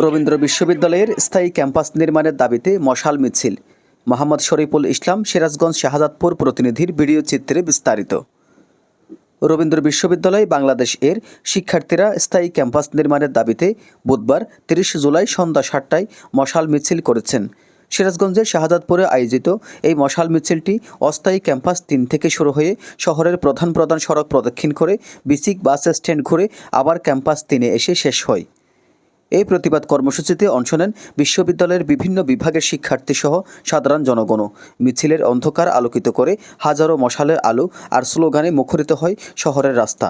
রবীন্দ্র বিশ্ববিদ্যালয়ের স্থায়ী ক্যাম্পাস নির্মাণের দাবিতে মশাল মিছিল। মোহাম্মদ শরীফুল ইসলাম সিরাজগঞ্জ শাহজাদপুর প্রতিনিধির ভিডিও চিত্রে বিস্তারিত। রবীন্দ্র বিশ্ববিদ্যালয় বাংলাদেশ এর শিক্ষার্থীরা স্থায়ী ক্যাম্পাস নির্মাণের দাবিতে বুধবার তিরিশ জুলাই সন্ধ্যা সাতটায় মশাল মিছিল করেছেন। সিরাজগঞ্জের শাহাদাতপুরে আয়োজিত এই মশাল মিছিলটি অস্থায়ী ক্যাম্পাস তিন থেকে শুরু হয়ে শহরের প্রধান প্রধান সড়ক প্রদক্ষিণ করে, বিসিক বাস স্ট্যান্ড ঘুরে আবার ক্যাম্পাস তিনে এসে শেষ হয়। এই প্রতিবাদ কর্মসূচিতে অংশ নেন বিশ্ববিদ্যালয়ের বিভিন্ন বিভাগের শিক্ষার্থীসহ সাধারণ জনগণও। মিছিলের অন্ধকার আলোকিত করে হাজারো মশালের আলো আর স্লোগানে মুখরিত হয় শহরের রাস্তা।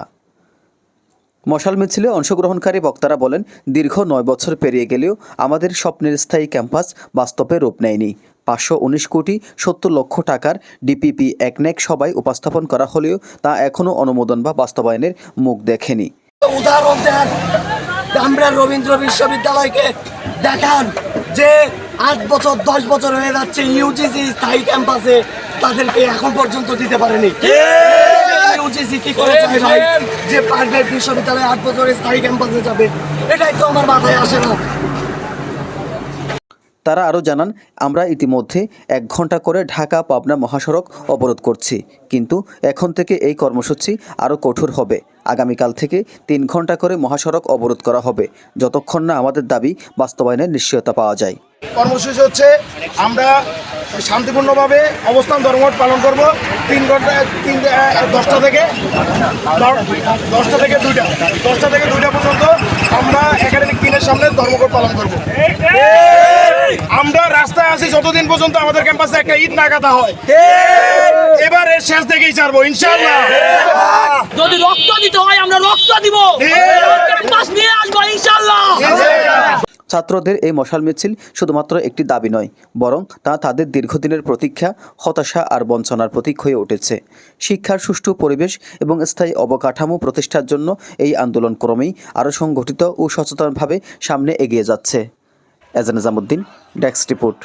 মশাল মিছিলে অংশগ্রহণকারী বক্তারা বলেন, দীর্ঘ নয় বছর পেরিয়ে গেলেও আমাদের স্বপ্নের স্থায়ী ক্যাম্পাস বাস্তবে রূপ নেয়নি। পাঁচশো উনিশ কোটি সত্তর লক্ষ টাকার ডিপিপি একনেক সবাই উপস্থাপন করা হলেও তা এখনও অনুমোদন বা বাস্তবায়নের মুখ দেখেনি। উদাহরণ আমরা রবীন্দ্র বিশ্ববিদ্যালয়কে দেখান যে আট বছর দশ বছর হয়ে যাচ্ছে ইউজিসি স্থায়ী ক্যাম্পাসে তাদেরকে এখন পর্যন্ত দিতে পারেনি। ইউজিসি কি করে চাই ভাই? যে পারবে বিশ্ববিদ্যালয়ে আট বছরের স্থায়ী ক্যাম্পাসে যাবে এটাই তো আমার মাথায় আসে না। তারা আরও জানান, আমরা ইতিমধ্যে এক ঘণ্টা করে ঢাকা, পাবনা মহাসড়ক অবরোধ করছি। কিন্তু এখন থেকে এই কর্মসূচি আরও কঠোর হবে। আগামীকাল থেকে তিন ঘণ্টা করে মহাসড়ক অবরোধ করা হবে। যতক্ষণ না আমাদের দাবি বাস্তবায়নের নিশ্চয়তা পাওয়া যায়। কর্মসূচি হচ্ছে, আমরা শান্তিপূর্ণভাবে অবস্থান ধর্মঘট পালন করব। তিন ঘণ্টা তিন দশটা থেকে দশটা থেকে দুইটা, দশটা থেকে দুইটা পর্যন্ত আমরা একাডেমিক দিনের সামনে ধর্মঘট পালন করব। আমরা রাস্তায় আছি যতদিন পর্যন্ত আমাদের ক্যাম্পাসে একটা ঈদ না কাটা হয় এবার এর শেষ থেকেই ছাড়বো ইনশাল্লাহ যদি রক্ত দিতে হয় আমরা রক্ত দিব। ক্যাম্পাস নিয়ে আসব ইনশাল্লাহ ছাত্রদের এই মশাল মিছিল শুধুমাত্র একটি দাবি নয় বরং তা তাদের দীর্ঘদিনের প্রতীক্ষা হতাশা আর বঞ্চনার প্রতীক হয়ে উঠেছে। শিক্ষার সুষ্ঠু পরিবেশ এবং স্থায়ী অবকাঠামো প্রতিষ্ঠার জন্য এই আন্দোলন ক্রমেই আরও সংগঠিত ও সচেতনভাবে সামনে এগিয়ে যাচ্ছে। Ejan Nizamuddin desk report.